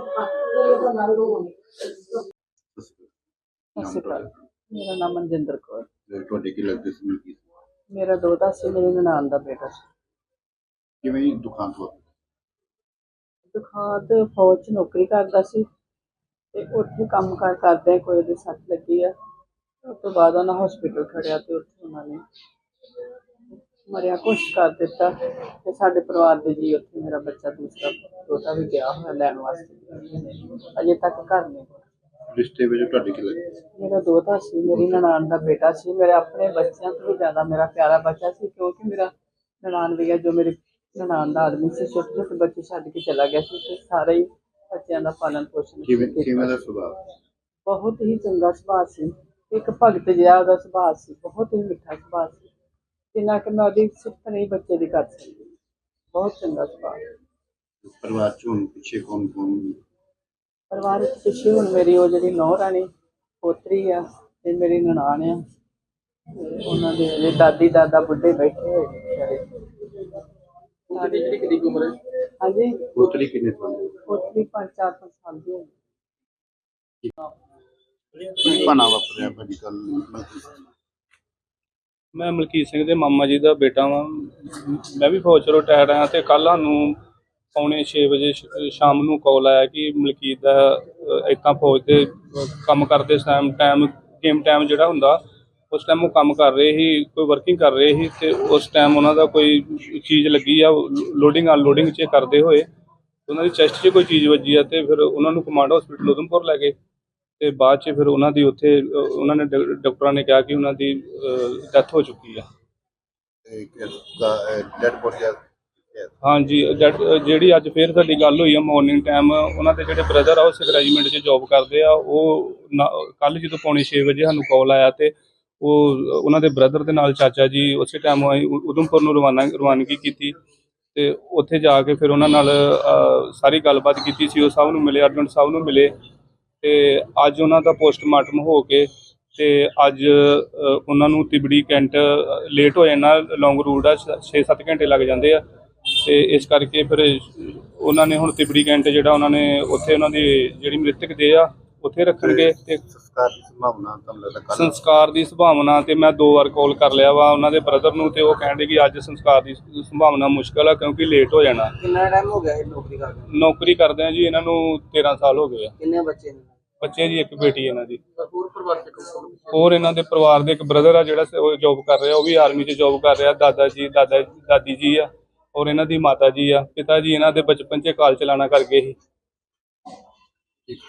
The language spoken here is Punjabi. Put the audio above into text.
ਸਤਿ ਸ਼੍ਰੀ ਅਕਾਲ ਮੇਰਾ ਨਾਮ ਮਨਜਿੰਦਰ ਕੌਰ। ਤੇ ਤੁਹਾਡੇ ਕੀ ਲੱਗਦੇ ਸੀ ਕੀ ਮੇਰਾ ਦੋਤਾ ਸੀ ਮੇਰੇ ਨਨਾਣ ਦਾ ਬੇਟਾ ਸੀ। ਕਿਵੇਂ ਹੀ ਦੁਕਾਨ ਤੋਂ ਦੁਕਾਨ ਤੇ ਫੌਜ 'ਚ ਨੌਕਰੀ ਕਰਦਾ ਸੀ ਤੇ ਉੱਥੇ ਕੰਮ ਕਾਰ ਕਰਦੇ ਕੋਈ ਉਹਦੇ ਸੱਟ ਲੱਗੀ ਆ। ਉਸ ਤੋਂ ਬਾਅਦ ਉਹਨਾਂ ਹਸਪੀਟਲ ਖੜਿਆ ਤੇ ਉੱਥੇ ਉਹਨਾਂ ਨੇ ਮਰਿਆ ਕੁਛ ਕਰ ਦਿੱਤਾ ਤੇ ਸਾਡੇ ਪਰਿਵਾਰ ਦੇ ਜੀ ਉੱਥੇ ਮੇਰਾ ਬੱਚਾ ਦੂਸਰਾ ਦੋਤਾ ਵੀ ਗਿਆ ਹੋਇਆ ਲੈਣ ਵਾਸਤੇ। ਅਜੇ ਤੱਕ ਘਰ ਨਹੀਂ। ਰਿਸ਼ਤੇ ਵਿੱਚ ਤੁਹਾਡੇ ਕੀ ਲੱਗਦੇ? ਮੇਰਾ ਦੋਤਾ ਸੀ ਮੇਰੀ ਨਨਾਣ ਦਾ ਬੇਟਾ ਸੀ ਮੇਰੇ ਆਪਣੇ ਬੱਚਿਆਂ ਤੋਂ ਵੀ ਜ਼ਿਆਦਾ ਮੇਰਾ ਪਿਆਰਾ ਬੱਚਾ ਸੀ ਕਿਉਂਕਿ ਮੇਰਾ ਨਨਾਣ ਵੀ ਜੋ ਮੇਰੇ ਨਨਾਣ ਦਾ ਆਦਮੀ ਸੀ ਛੋਟੇ ਛੋਟੇ ਬੱਚੇ ਛੱਡ ਕੇ ਚਲਾ ਗਿਆ ਸੀ ਤੇ ਸਾਰੇ ਹੀ ਬੱਚਿਆਂ ਦਾ ਪਾਲਣ ਪੋਸ਼ਣ ਕਿਵੇਂ। ਕਿਵੇਂ ਦਾ ਸੁਭਾਅ? ਬਹੁਤ ਹੀ ਚੰਗਾ ਸੁਭਾਅ ਸੀ। ਇੱਕ ਭਗਤ ਜਿਹਾ ਉਹਦਾ ਸੁਭਾਅ ਸੀ ਬਹੁਤ ਹੀ ਮਿੱਠਾ ਸੁਭਾਅ ਸੀ। ਜਿੰਨਾ ਕਿ ਮੈਂ ਉਹਦੀ ਸਿਫਤ ਨਹੀਂ ਬੱਚੇ ਦੀ ਕਰ ਸਕਦੀ। ਬਹੁਤ ਚੰਗਾ ਸੁਭਾਅ। ਪਰਿਵਾਰ ਚ ਹੁਣ ਪਿੱਛੇ ਕੌਣ ਕੌਣ? ਪਰਿਵਾਰ ਵਿੱਚ ਪਿੱਛੇ ਹੁਣ ਮੇਰੀ ਉਹ ਜਿਹੜੀ ਨੌਂ ਰਾਣੀ ਪੋਤਰੀ ਆ ਤੇ ਮੇਰੀ ਨਨਾਣ ਆ। ਤੇ ਉਹਨਾਂ ਦੇ ਜਿਹੜੇ ਦਾਦੀ ਦਾਦਾ ਬੁੱਢੇ ਬੈਠੇ ਹੋਏ ਨੇ ਵਿਚਾਰੇ ਉਹਦੀ ਜਿਹੜੀ ਕਿੰਨੀ ਕੁ ਉਮਰ ਹੈ? ਹਾਂਜੀ। ਪੋਤਰੀ ਕਿੰਨੇ ਸਾਲ ਦੀ ਪੋਤਰੀ ਪੰਜ ਚਾਰ ਪੰਜ ਸਾਲ ਦੀ ਹੋਈ ਕੀ ਬਣਾ ਵਾਪਰਿਆ ਭਾਜੀ ਕੱਲ ਮੈਂ ਮੈਂ ਮਲਕੀਤ ਸਿੰਘ ਦੇ ਮਾਮਾ ਜੀ ਦਾ ਬੇਟਾ ਵਾਂ। ਮੈਂ ਵੀ ਫੌਜ ਚੋਂ ਰਿਟਾਇਰ ਆਇਆ ਤੇ ਕੱਲ ਸਾਨੂੰ ਪੌਣੇ 6 ਵਜੇ ਸ਼- ਸ਼ਾਮ ਨੂੰ ਕਾਲ ਆਇਆ ਕਿ ਮਲਕੀਤ ਦਾ ਇਤਾਂ ਫੌਜ ਦੇ ਕੰਮ ਕਰਦੇ ਟਾਈਮ ਟਾਈਮ ਗੇਮ ਟਾਈਮ ਜਿਹੜਾ ਹੁੰਦਾ, ਉਸ ਟਾਈਮ ਉਹ ਕੰਮ ਕਰ ਰਹੇ ਸੀ, ਕੋਈ ਵਰਕਿੰਗ ਕਰ ਰਹੇ ਸੀ ਤੇ ਉਸ ਟਾਈਮ ਉਹਨਾਂ ਦਾ ਕੋਈ ਚੀਜ਼ ਲੱਗੀ ਆ ਲੋਡਿੰਗ ਅਨਲੋਡਿੰਗ ਚ ਕਰਦੇ ਹੋਏ। ਉਹਨਾਂ ਦੀ ਚੈਸਟ 'ਚ ਕੋਈ ਚੀਜ਼ ਵੱਜੀ ਆ ਤੇ ਫਿਰ ਉਹਨਾਂ ਨੂੰ ਕਮਾਂਡ ਹਸਪੀਟਲ ਉਧਮਪੁਰ ਲੈ ਗਏ। ਤੇ ਬਾਅਦ 'ਚ ਫਿਰ ਉਹਨਾਂ ਦੀ ਉੱਥੇ ਉਹਨਾਂ ਨੇ ਡਾ- ਡਾਕਟਰਾਂ ਨੇ ਕਿਹਾ ਕਿ ਉਹਨਾਂ ਦੀ ਡੈਥ ਹੋ ਚੁੱਕੀ ਆ। ਡੈਡ ਬੋਡੀ ਆ ਹਾਂਜੀ ਜਿਹੜੀ ਅੱਜ ਫੇਰ ਸਾਡੀ ਗੱਲ ਹੋਈ ਆ ਮਾਰਨਿੰਗ ਟਾਈਮ ਉਹਨਾਂ ਦੇ ਜਿਹੜੇ ਬ੍ਰਦਰ ਆ ਉਹ ਸਿਕ ਰੈਜੀਮੈਂਟ 'ਚ ਜੌਬ ਕਰਦੇ ਆ ਉਹ ਕੱਲ ਜਦੋਂ ਪੌਣੇ 6 ਵਜੇ ਸਾਨੂੰ ਕਾਲ ਆਇਆ ਤੇ ਉਹ ਉਹਨਾਂ ਦੇ ਬ੍ਰਦਰ ਦੇ ਨਾਲ ਚਾਚਾ ਜੀ ਉਸੇ ਟਾਈਮ ਉਧਮਪੁਰ ਨੂੰ ਰਵਾਨਾ ਰਵਾਨਗੀ ਕੀਤੀ ਤੇ ਉੱਥੇ ਜਾ ਕੇ ਫਿਰ ਉਹਨਾਂ ਨਾਲ ਸਾਰੀ ਗੱਲਬਾਤ ਕੀਤੀ ਸੀ ਉਹ ਸਾਹਿਬ ਨੂੰ ਮਿਲੇ ਅਰਜੁਨ ਸਾਹਿਬ ਨੂੰ ਮਿਲੇ। ਤੇ ਅੱਜ ਉਹਨਾਂ ਦਾ ਪੋਸਟਮਾਰਟਮ ਹੋ ਕੇ ਤੇ ਅੱਜ ਉਹਨਾਂ ਨੂੰ ਤਿਬੜੀ ਕੈਂਟ ਲੇਟ ਹੋ ਜਾਣਾ ਲੌਂਗ ਰੂਟ ਆ 6-7 ਘੰਟੇ ਲੱਗ ਜਾਂਦੇ ਆ। ਤੇ ਇਸ ਕਰਕੇ ਫਿਰ, ਉਹਨਾਂ ਨੇ ਹੁਣ ਤਿਬੜੀ ਕੈਂਟ ਜਿਹੜਾ ਉਹਨਾਂ ਨੇ ਉੱਥੇ ਉਹਨਾਂ ਦੀ ਜਿਹੜੀ ਮ੍ਰਿਤਕ ਦੇ ਆ ਉੱਥੇ ਰੱਖਣਗੇ ਤੇ ਸੰਸਕਾਰ ਦੀ ਸੰਭਾਵਨਾ ਤੁਹਾਨੂੰ ਲੱਗਦਾ ਕੱਲ ਸੰਸਕਾਰ ਦੀ ਸੰਭਾਵਨਾ ਤੇ ਮੈਂ ਦੋ ਵਾਰ ਕਾਲ ਕਰ ਲਿਆ ਵਾ ਉਹਨਾਂ ਦੇ ਬ੍ਰਦਰ ਨੂੰ ਤੇ ਉਹ ਕਹਿੰਦੇ ਕਿ ਅੱਜ ਸੰਸਕਾਰ ਦੀ ਸੰਭਾਵਨਾ ਮੁਸ਼ਕਲ ਆ ਕਿਉਂਕਿ ਲੇਟ ਹੋ ਜਾਣਾ। ਕਿੰਨਾ ਟਾਈਮ ਹੋ ਗਿਆ ਇਹ ਨੌਕਰੀ ਕਰਦੇ ਨੌਕਰੀ ਕਰਦੇ ਆ ਜੀ ਇਹਨਾਂ ਨੂੰ 13 ਸਾਲ ਹੋ ਗਏ ਆ। ਕਿੰਨੇ ਬੱਚੇ ਨੇ? ਬੱਚੇ ਜੀ ਇੱਕ ਬੇਟੀ ਇਹਨਾਂ ਦੀ। ਹੋਰ ਪਰਿਵਾਰ ਚ ਕੌਣ ਹੋਰ ਇਹਨਾਂ ਦੇ ਪਰਿਵਾਰ ਦੇ ਇੱਕ ਬ੍ਰਦਰ ਆ ਜਿਹੜਾ ਜੌਬ ਕਰ ਰਿਹਾ ਉਹ ਵੀ ਆਰਮੀ 'ਚ ਜੌਬ ਕਰ ਰਿਹਾ ਦਾਦਾ ਜੀ ਦਾਦਾ ਦਾਦੀ ਜੀ ਆ ਔਰ ਇਹਨਾਂ ਦੀ ਮਾਤਾ ਜੀ ਆ। ਪਿਤਾ ਜੀ ਇਹਨਾਂ ਦੇ ਬਚਪਨ 'ਚ ਕਾਲ ਚਲਾਣਾ ਕਰ ਗਏ ਸੀ।